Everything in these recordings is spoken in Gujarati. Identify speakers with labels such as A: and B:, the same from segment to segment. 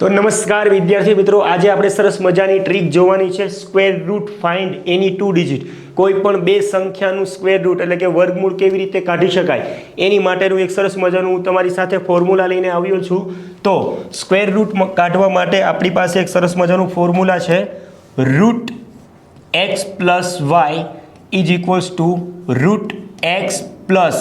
A: તો નમસ્કાર વિદ્યાર્થી મિત્રો, આજે આપણે સરસ મજાની ટ્રીક જોવાની છે square root find any two digit કોઈ પણ બે સંખ્યાનું સ્ક્વેર રૂટ એટલે કે વર્ગમૂળ કેવી રીતે કાઢી શકાય, એની માટેનું એક સરસ મજાનું હું તમારી સાથે ફોર્મ્યુલા લઈને આવ્યો છું. તો સ્ક્વેર રૂટ કાઢવા માટે આપણી પાસે એક સરસ મજાનું ફોર્મ્યુલા છે root x plus y is equals to root x plus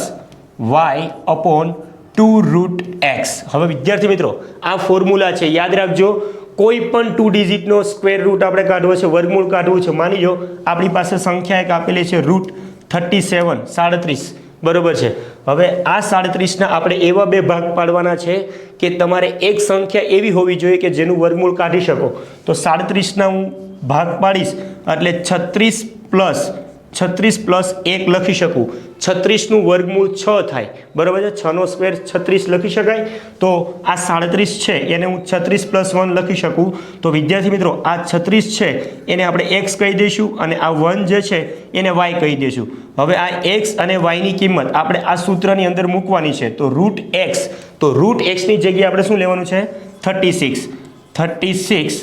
A: y upon two root x હવે વિદ્યાર્થી મિત્રો, આ ફોર્મ્યુલા છે, યાદ રાખજો, કોઈ પણ ટુ ડિજિટનો સ્ક્વેર રૂટ આપણે કાઢવો છે, વર્ગમૂળ કાઢવું છે, માની લો, આપણી પાસે સંખ્યા એક આપેલી છે રૂટ થર્ટી સેવન સાડત્રીસ. બરોબર છે? હવે આ સાડત્રીસના આપણે એવા બે ભાગ પાડવાના છે કે તમારે એક સંખ્યા એવી હોવી જોઈએ કે જેનું વર્ગમૂળ કાઢી શકો. તો સાડત્રીસના હું ભાગ પાડીશ, એટલે છત્રીસ પ્લસ છત્રીસ પ્લસ એક લખી શકું. છત્રીસનું વર્ગમૂળ છ થાય. બરાબર છે? છનો સ્ક્વેર છત્રીસ લખી શકાય? તો આ સાડત્રીસ છે. એને હું છત્રીસ પ્લસ વન લખી શકું. તો વિદ્યાર્થી મિત્રો, આ છત્રીસ છે, એને આપણે એક્સ કહી દઈશું અને આ વન જે છે, એને વાય કહી દઈશું. હવે આ એક્સ અને વાયની કિંમત આપણે આ સૂત્રની અંદર મૂકવાની છે. તો રૂટ એક્સ. તો રૂટ એક્સની જગ્યાએ આપણે શું લેવાનું છે? Thirty six. Thirty six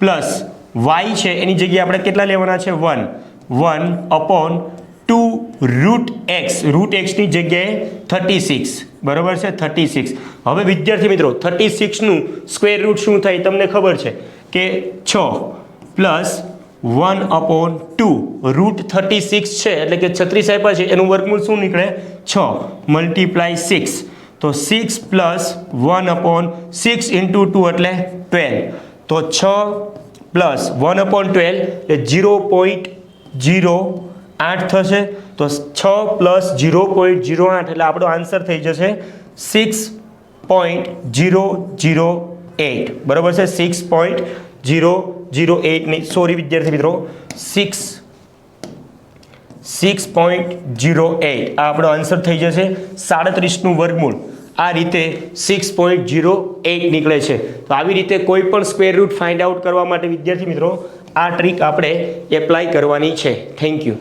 A: plus y છે, એની જગ્યાએ આપણે કેટલા લેવાના છે? One. One upon root x root એક્સની જગ્યાએ થર્ટી સિક્સ બરાબર છે? થર્ટી સિક્સ હવે વિદ્યાર્થી મિત્રો થર્ટી સિક્સનું સ્ક્વેર રૂટ શું થાય તમને ખબર છે? કે છ plus one upon two root thirty six છે, એટલે કે છત્રીસ આપ્યા છે. એનું વર્ગમૂળ શું નીકળે? છ. મલ્ટીપ્લાય સિક્સ તો six plus one upon six into two એટલે ટ્વેલ્વ તો છ પ્લસ વન અપોન ટ્વેલ્વ એટલે જીરો પોઈન્ટ જીરો આઠ થશે, તો છ પ્લસ જીરો પોઈન્ટ જીરો આઠ એટલે આપણો આન્સર થઈ જશે six point zero zero eight બરાબર છે? Six point zero zero eight નહીં સોરી વિદ્યાર્થી મિત્રો. Six six point zero eight આ આપણો આન્સર થઈ જશે. સાડત્રીસનું વર્ગમૂળ. આ રીતે સિક્સ પોઈન્ટ જીરો એટ નીકળે છે. તો આવી રીતે કોઈ પણ સ્ક્વેર રૂટ ફાઇન્ડ આઉટ કરવા માટે વિદ્યાર્થી મિત્રો, આ ટ્રીક આપણે એપ્લાય કરવાની છે. Thank you